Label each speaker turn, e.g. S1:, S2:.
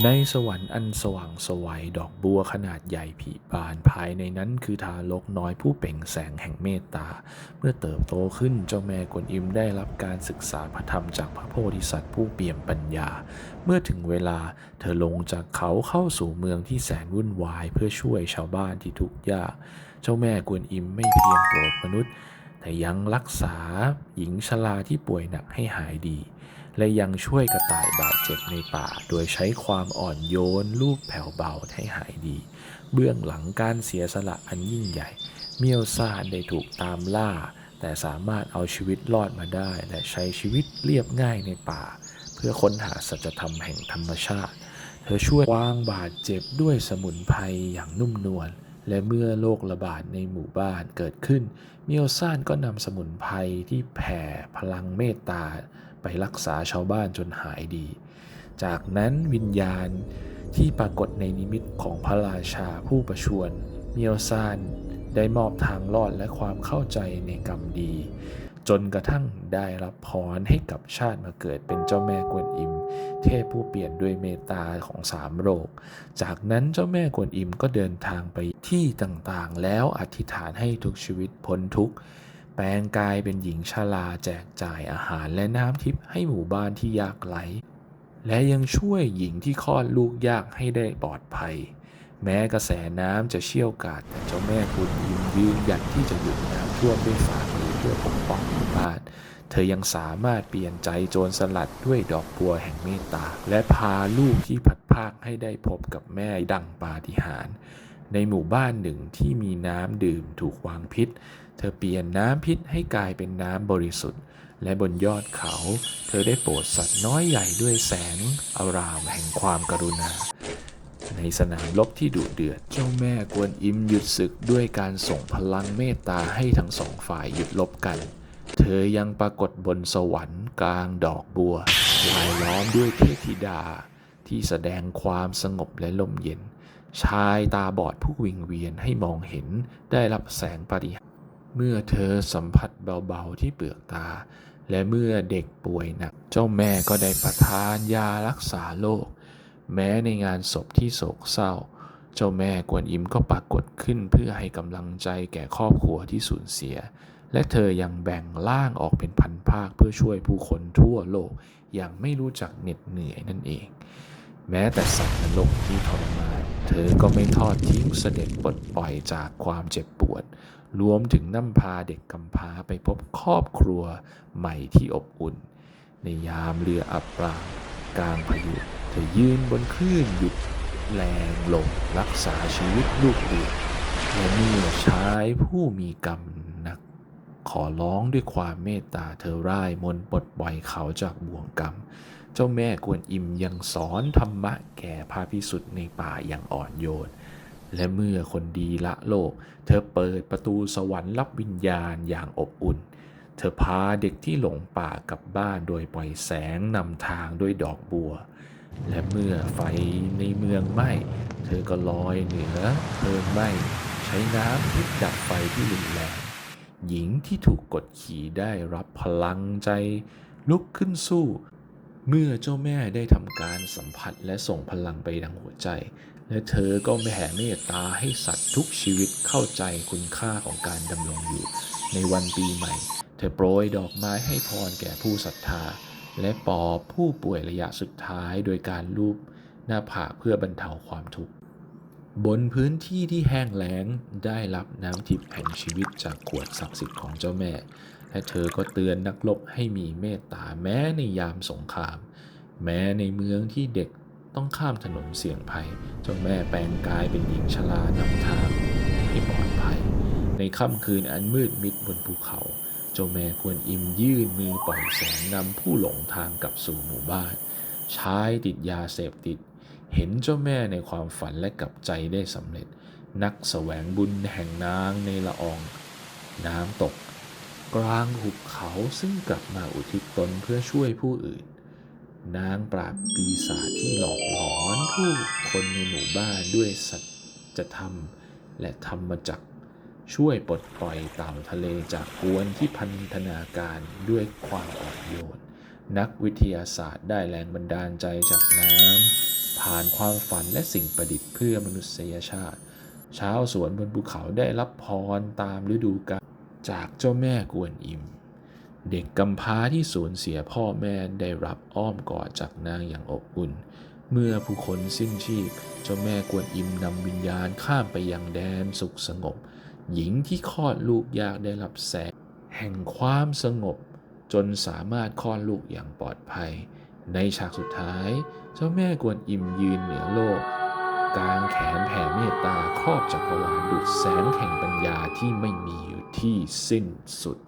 S1: ในสวรรค์อันสว่างไสวัยดอกบัวขนาดใหญ่ผลิบานภายในนั้นคือทารกน้อยผู้เป่งแสงแห่งเมตตา เมื่อเติบโตขึ้นเจ้าแม่กวนอิมได้รับการศึกษาพระธรรมจากพระโพธิสัตว์ผู้เปี่ยมปัญญา เมื่อถึงเวลาเธอลงจากเขาเข้าสู่เมืองที่แสนวุ่นวายเพื่อช่วยชาวบ้านที่ทุกข์ยาก เจ้าแม่กวนอิมไม่เพียงโปรดมนุษย์ แต่ยังรักษาหญิงชราที่ป่วยหนักให้หายดี และยังช่วยกระต่ายบาดเจ็บในป่า โดยใช้ความอ่อนโยนลูบแผ่วเบาให้หายดี เบื้องหลังการเสียสละอันยิ่งใหญ่ เมียวซานได้ถูกตามล่า แต่สามารถเอาชีวิตรอดมาได้ และใช้ชีวิตเรียบง่ายในป่า เพื่อค้นหาสัจธรรมแห่งธรรมชาติ เธอช่วยวางบาดเจ็บด้วยสมุนไพรอย่างนุ่มนวลและเมื่อโรคระบาดในหมู่บ้านเกิดขึ้น เมียวซ่านก็นำสมุนไพรที่แผ่พลังเมตตา ไปรักษาชาวบ้านจนหายดี จากนั้นวิญญาณที่ปรากฏในนิมิตของพระราชาผู้ประชวรเมียวซานได้มอบทางรอดและความเข้าใจในกรรมดี จนกระทั่งได้รับพรให้กับชาติมาเกิดเป็นเจ้าแม่กวนอิม เทพผู้เปลี่ยนด้วยเมตตาของสามโลก จากนั้นเจ้าแม่กวนอิมก็เดินทางไปที่ต่างๆ แล้วอธิษฐานให้ทุกชีวิตพ้นทุกข์ แปลงกายเป็นหญิงชราแจกจ่ายอาหารและน้ำทิพย์ให้หมู่บ้านที่ยากไร้และยังช่วยหญิงที่คลอดลูกยากให้ได้ปลอดภัย แม้กระแสน้ำจะเชี่ยวกาดแต่เจ้าแม่กุนยิมยืนหยัดที่จะหยุดน้ำท่วมด้วยฝ่ามือเพื่อปกป้องหมู่บ้านเธอยังสามารถเปลี่ยนใจโจรสลัดด้วยดอกบัวแห่งเมตตา และพาลูกที่ผัดภาคให้ได้พบกับแม่ดังปาฏิหาริย์ในหมู่บ้านหนึ่งที่มีน้ำดื่มถูกวางพิษ ธอเปลี่ยนน้ำพิษให้กลายเป็นน้ำบริสุทธิ์ และบนยอดเขา เธอได้โปรดสัตว์น้อยใหญ่ด้วยแสงอารามแห่งความกรุณา ในสนามรบที่ดุเดือด เจ้าแม่กวนอิมหยุดศึกด้วยการส่งพลังเมตตาให้ทั้งสองฝ่ายหยุดลบกัน เธอยังปรากฏบนสวรรค์กลางดอกบัวลายล้อมด้วยเทพธิดา ที่แสดงความสงบและลมเย็น ชายตาบอดผู้วิงเวียนให้มองเห็นได้รับแสงปาฏิหาริย์ เมื่อเธอสัมผัสเบาๆที่เปลือกตา และเมื่อเด็กป่วยหนัก เจ้าแม่ก็ได้ประทานยารักษาโรคแม้ในงานศพที่โศกเศร้า เจ้าแม่กวนอิมก็ปรากฏขึ้นเพื่อให้กำลังใจแก่ครอบครัวที่สูญเสีย และเธอยังแบ่งร่างออกเป็นพันภาคเพื่อช่วยผู้คนทั่วโลกอย่างไม่รู้จักเหน็ดเหนื่อยนั่นเอง แม้แต่สัตว์นรกที่ทรมาน เธอก็ไม่ทอดทิ้งเสด็จปลดปล่อยจากความเจ็บปวด รวมถึงนำพาเด็กกำพร้าไปพบครอบครัวใหม่ที่อบอุ่น ในยามเรืออับปรางกลางพายุ เธอยืนบนคลื่นหยุดแรงลงรักษาชีวิตลูกเรือและเมื่อชายผู้มีกรรม ขอร้องด้วยความเมตตาเธอร่ายมนต์ปลดปล่อยเขาจากบ่วงกรรม เจ้าแม่กวนอิมยังสอนธรรมะแก่พระพิสุทธิ์ในป่าอย่างอ่อนโยน และเมื่อคนดีละโลก เธอเปิดประตูสวรรค์รับวิญญาณอย่างอบอุ่น เธอพาเด็กที่หลงป่ากลับบ้านโดยปล่อยแสงนำทางด้วยดอกบัว และเมื่อไฟในเมืองไหม้ เธอก็ลอยเหนือเพลิงไหม้ใช้น้ำทิพดับไฟที่รุนแรง หญิงที่ถูกกดขี่ได้รับพลังใจ ลุกขึ้นสู้ เมื่อเจ้าแม่ได้ทำการสัมผัสและส่งพลังไปดังหัวใจ และเธอก็แผ่เมตตาให้สัตว์ทุกชีวิตเข้าใจคุณค่าของการดำรงอยู่ ในวันปีใหม่ เธอโปรยดอกไม้ให้พรแก่ผู้ศรัทธา และปลอบผู้ป่วยระยะสุดท้ายโดยการลูบหน้าผากเพื่อบรรเทาความทุกข์ บนพื้นที่ที่แห้งแล้งได้รับน้ำทิพย์แห่งชีวิตจากขวดศักดิ์สิทธิ์ของเจ้าแม่ และเธอก็เตือนนักรบให้มีเมตตาแม้ในยามสงคราม แม้ในเมืองที่เด็กต้องข้ามถนนเสี่ยงภัย เจ้าแม่แปลงกายเป็นหญิงชรานำทางให้ปลอดภัย ในค่ำคืนอันมืดมิดบนภูเขา เจ้าแม่ควรอิมยื่นมือปล่อยแสงนำผู้หลงทางกลับสู่หมู่บ้าน ชายติดยาเสพติด เห็นเจ้าแม่ในความฝันและกลับใจได้สำเร็จ นักแสวงบุญแห่งนางในละออง น้ำตก กลางหุบเขาซึ่งกลับมาอุทิศตนเพื่อช่วยผู้อื่น นางปราบปีศาจที่หลอกหลอนผู้คนในหมู่บ้านด้วยสัจธรรมและธรรมจักช่วยปลดปล่อยเต่าทะเลจากกวนที่พันธนาการด้วยความอ่อนโยน นักวิทยาศาสตร์ได้แรงบันดาลใจจากน้ำ พผ่านความฝันและสิ่งประดิษฐ์เพื่อมนุษยชาติ ชาวสวนบนภูเขาได้รับพรตามฤดูกาลจากเจ้าแม่กวนอิม เด็กกำพร้าที่สูญเสียพ่อแม่ได้รับอ้อมกอดจากนางอย่างอบอุ่น เมื่อผู้คนสิ้นชีพ เจ้าแม่กวนอิมนำวิญญาณข้ามไปยังแดนสุขสงบ หญิงที่คลอดลูกยากได้รับแสง แห่งความสงบ จนสามารถคลอดลูกอย่างปลอดภัย ในฉากสุดท้าย เจ้าแม่กวนอิมยืนเหนือโลกกางแขนแผ่เมตตาครอบจักรวาลดุจแสงแห่งปัญญาที่ไม่มีอยู่ที่สิ้นสุด